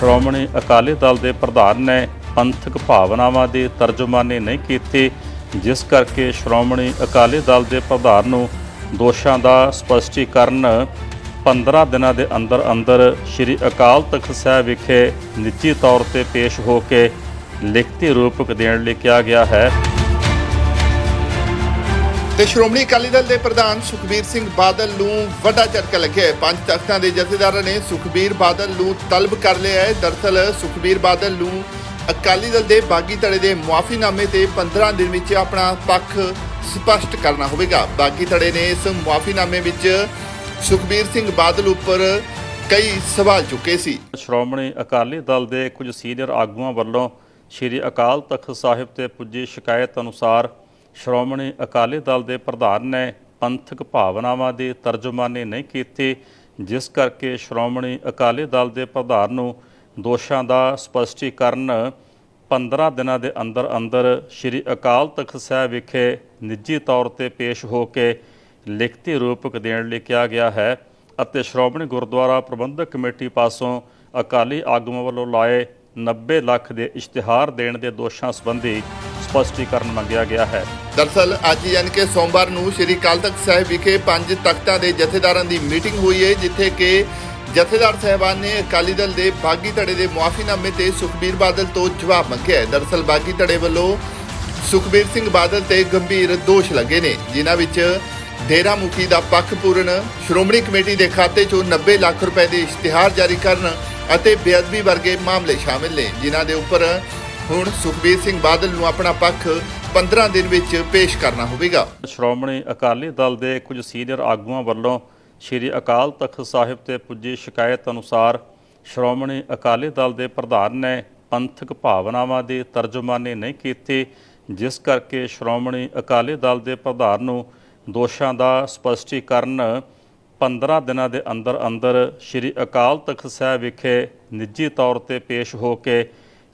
ਸ਼੍ਰੋਮਣੀ ਅਕਾਲੀ ਦਲ ਦੇ ਪ੍ਰਧਾਨ ਨੇ ਪੰਥਕ ਭਾਵਨਾਵਾਂ ਦੀ ਤਰਜਮਾਨੀ ਨਹੀਂ ਕੀਤੀ, ਜਿਸ ਕਰਕੇ ਸ਼੍ਰੋਮਣੀ ਅਕਾਲੀ ਦਲ ਦੇ ਪ੍ਰਧਾਨ ਨੂੰ ਦੋਸ਼ਾਂ ਦਾ ਸਪਸ਼ਟੀਕਰਨ 15 ਦਿਨਾਂ ਦੇ ਅੰਦਰ ਅੰਦਰ ਸ੍ਰੀ ਅਕਾਲ ਤਖਤ ਸਾਹਿਬ ਵਿਖੇ ਨਿੱਜੀ ਤੌਰ ਤੇ ਪੇਸ਼ ਹੋ ਕੇ ਲਿਖਤੀ ਰੂਪਕ ਦੇਣ ਲਈ ਕਿਹਾ ਗਿਆ ਹੈ। ਤੇ ਸ਼੍ਰੋਮਣੀ ਅਕਾਲੀ ਦਲ ਦੇ ਪ੍ਰਧਾਨ ਸੁਖਬੀਰ ਸਿੰਘ ਬਾਦਲ ਨੂੰ ਵੱਡਾ ਝਟਕਾ ਲੱਗਿਆ ਹੈ। ਪੰਜ ਤਖਤਾਂ ਦੇ ਜਥੇਦਾਰਾਂ ਨੇ ਸੁਖਬੀਰ ਬਾਦਲ ਨੂੰ ਤਲਬ ਕਰ ਲਿਆ ਹੈ। ਦਰਸਲ ਸੁਖਬੀਰ ਬਾਦਲ ਨੂੰ ਅਕਾਲੀ ਦਲ ਦੇ ਬਾਗੀ ਧੜੇ ਦੇ ਮੁਆਫੀਨਾਮੇ ਤੇ 15 ਦਿਨ ਵਿੱਚ ਆਪਣਾ ਪੱਖ ਸਪਸ਼ਟ ਕਰਨਾ ਹੋਵੇਗਾ। ਬਾਗੀ ਧੜੇ ਨੇ ਇਸ ਮੁਆਫੀਨਾਮੇ ਵਿੱਚ ਸੁਖਬੀਰ ਸਿੰਘ ਬਾਦਲ ਉੱਪਰ ਕਈ ਸਵਾਲ ਚੁੱਕੇ ਸੀ। ਸ਼੍ਰੋਮਣੀ ਅਕਾਲੀ ਦਲ ਦੇ ਕੁਝ ਸੀਨੀਅਰ ਆਗੂਆਂ ਵੱਲੋਂ ਸ੍ਰੀ ਅਕਾਲ ਤਖਤ ਸਾਹਿਬ ਤੇ ਪੁੱਜੀ ਸ਼ਿਕਾਇਤ ਅਨੁਸਾਰ ਸ਼੍ਰੋਮਣੀ ਅਕਾਲੀ ਦਲ ਦੇ ਪ੍ਰਧਾਨ ਨੇ ਪੰਥਕ ਭਾਵਨਾਵਾਂ ਦੀ ਤਰਜਮਾਨੀ ਨਹੀਂ ਕੀਤੀ, ਜਿਸ ਕਰਕੇ ਸ਼੍ਰੋਮਣੀ ਅਕਾਲੀ ਦਲ ਦੇ ਪ੍ਰਧਾਨ ਨੂੰ ਦੋਸ਼ਾਂ ਦਾ ਸਪਸ਼ਟੀਕਰਨ 15 ਦਿਨਾਂ ਦੇ ਅੰਦਰ ਅੰਦਰ ਸ੍ਰੀ ਅਕਾਲ ਤਖਤ ਸਾਹਿਬ ਵਿਖੇ ਨਿੱਜੀ ਤੌਰ ਤੇ ਪੇਸ਼ ਹੋ ਕੇ ਲਿਖਤੀ ਰੂਪਕ ਦੇਣ ਲਈ ਕਿਹਾ ਗਿਆ ਹੈ ਅਤੇ ਸ਼੍ਰੋਮਣੀ ਗੁਰਦੁਆਰਾ ਪ੍ਰਬੰਧਕ ਕਮੇਟੀ ਪਾਸੋਂ ਅਕਾਲੀ ਆਗੂਆਂ ਵੱਲੋਂ ਲਾਏ 90 ਲੱਖ ਦੇ ਇਸ਼ਤਿਹਾਰ ਦੇਣ ਦੇ ਦੋਸ਼ਾਂ ਸੰਬੰਧੀ ਸਪਸ਼ਟੀਕਰਨ ਮੰਗਿਆ ਗਿਆ ਹੈ। ਦਰਸਲ, ਅੱਜ ਯਾਨੀ ਕਿ ਸੋਮਵਾਰ ਨੂੰ ਸ੍ਰੀ ਅਕਾਲ ਤਖਤ ਸਾਹਿਬ ਵਿਖੇ ਪੰਜ ਤਖਤਾਂ ਦੇ ਜਥੇਦਾਰਾਂ ਦੀ ਮੀਟਿੰਗ ਹੋਈ ਹੈ ਜਿੱਥੇ ਕਿ ਜਥੇਦਾਰ ਸਾਹਿਬਾਨ ਨੇ ਅਕਾਲੀ ਦਲ ਦੇ ਬਾਗੀ ਧੜੇ ਦੇ ਮੁਆਫੀਨਾਮੇ ਤੇ ਸੁਖਬੀਰ ਬਾਦਲ ਤੋਂ ਜਵਾਬ ਮੰਗਿਆ ਹੈ। ਦਰਸਲ ਬਾਗੀ ਧੜੇ ਵੱਲੋਂ ਸੁਖਬੀਰ ਸਿੰਘ ਬਾਦਲ ਤੇ ਗੰਭੀਰ ਦੋਸ਼ ਲੱਗੇ ਨੇ, ਜਿਨ੍ਹਾਂ ਵਿੱਚ ਡੇਰਾ ਮੁਖੀ ਦਾ ਪੱਖ ਪੂਰਨ, ਸ਼੍ਰੋਮਣੀ ਕਮੇਟੀ ਦੇ ਖਾਤੇ 'ਚੋਂ 90 ਲੱਖ ਰੁਪਏ ਦੇ ਇਸ਼ਤਿਹਾਰ ਜਾਰੀ ਕਰਨ ਅਤੇ ਬੇਅਦਬੀ ਵਰਗੇ ਮਾਮਲੇ ਸ਼ਾਮਿਲ ਨੇ, ਜਿਨ੍ਹਾਂ ਦੇ ਉੱਪਰ ਹੁਣ ਸੁਖਬੀਰ ਸਿੰਘ ਬਾਦਲ ਨੂੰ ਆਪਣਾ ਪੱਖ 15 ਦਿਨ ਵਿੱਚ ਪੇਸ਼ ਕਰਨਾ ਹੋਵੇਗਾ। ਸ਼੍ਰੋਮਣੀ ਅਕਾਲੀ ਦਲ ਦੇ ਕੁਝ ਸੀਨੀਅਰ ਆਗੂਆਂ ਵੱਲੋਂ ਸ੍ਰੀ ਅਕਾਲ ਤਖਤ ਸਾਹਿਬ ਤੇ ਪੁੱਜੀ ਸ਼ਿਕਾਇਤ ਅਨੁਸਾਰ ਸ਼੍ਰੋਮਣੀ ਅਕਾਲੀ ਦਲ ਦੇ ਪ੍ਰਧਾਨ ਨੇ ਪੰਥਕ ਭਾਵਨਾਵਾਂ ਦੀ ਤਰਜਮਾਨੀ ਨਹੀਂ ਕੀਤੀ, ਜਿਸ ਕਰਕੇ ਸ਼੍ਰੋਮਣੀ ਅਕਾਲੀ ਦਲ ਦੇ ਪ੍ਰਧਾਨ ਨੂੰ ਦੋਸ਼ਾਂ ਦਾ ਸਪਸ਼ਟੀਕਰਨ 15 ਦਿਨਾਂ ਦੇ ਅੰਦਰ ਅੰਦਰ ਸ੍ਰੀ ਅਕਾਲ ਤਖਤ ਸਾਹਿਬ ਵਿਖੇ ਨਿੱਜੀ ਤੌਰ ਤੇ ਪੇਸ਼ ਹੋ ਕੇ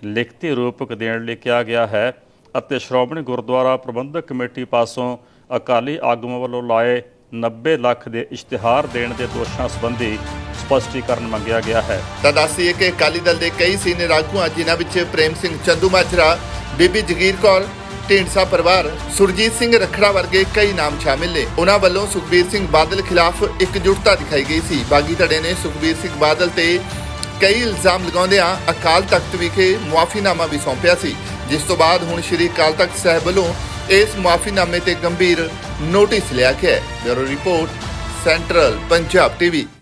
ਲਿਖਤੀ ਰੂਪਕ ਦੇਣ ਲਈ ਕਿਹਾ ਗਿਆ ਹੈ ਅਤੇ ਸ਼੍ਰੋਮਣੀ ਗੁਰਦੁਆਰਾ ਪ੍ਰਬੰਧਕ ਕਮੇਟੀ ਪਾਸੋਂ ਅਕਾਲੀ ਆਗੂਆਂ ਵੱਲੋਂ ਲਾਏ 90 ਲੱਖ ਦੇ ਇਸ਼ਤਿਹਾਰ ਦੇਣ ਦੇ ਦੋਸ਼ਾਂ ਸੰਬੰਧੀ ਸਪਸ਼ਟੀਕਰਨ ਮੰਗਿਆ ਗਿਆ ਹੈ। ਤਾਂ ਦੱਸੀਏ ਕਿ ਅਕਾਲੀ ਦਲ ਦੇ ਕਈ ਸੀਨੀਅਰ ਆਗੂਆਂ, ਜਿਨ੍ਹਾਂ ਵਿੱਚ ਪ੍ਰੇਮ ਸਿੰਘ ਚੰਦੂ ਮਾਜਰਾ, ਬੀਬੀ ਜਗੀਰ ਕੌਰ, ਢੀਂਡਸਾ ਪਰਿਵਾਰ, ਸੁਰਜੀਤ ਸਿੰਘ ਰਖੜਾ ਵਰਗੇ ਕਈ ਨਾਮ ਸ਼ਾਮਿਲ ਨੇ। ਉਹਨਾਂ ਵੱਲੋਂ ਸੁਖਬੀਰ ਸਿੰਘ ਬਾਦਲ ਖਿਲਾਫ ਇਕਜੁੱਟਤਾ ਦਿਖਾਈ ਗਈ ਸੀ। ਬਾਗੀ ਧੜੇ ਨੇ ਸੁਖਬੀਰ ਸਿੰਘ ਬਾਦਲ ਤੇ ਕਈ ਇਲਜ਼ਾਮ ਲਗਾਉਂਦਿਆਂ ਅਕਾਲ ਤਖਤ ਵਿਖੇ ਮੁਆਫੀਨਾਮਾ ਵੀ ਸੌਂਪਿਆ ਸੀ, ਜਿਸ ਤੋਂ ਬਾਅਦ ਹੁਣ ਸ੍ਰੀ ਅਕਾਲ ਤਖਤ ਸਾਹਿਬ ਵੱਲੋਂ ਇਸ ਮੁਆਫੀਨਾਮੇ ਤੇ ਗੰਭੀਰ ਨੋਟਿਸ ਲਿਆ ਗਿਆ ਹੈ। Bureau report, central Punjab TV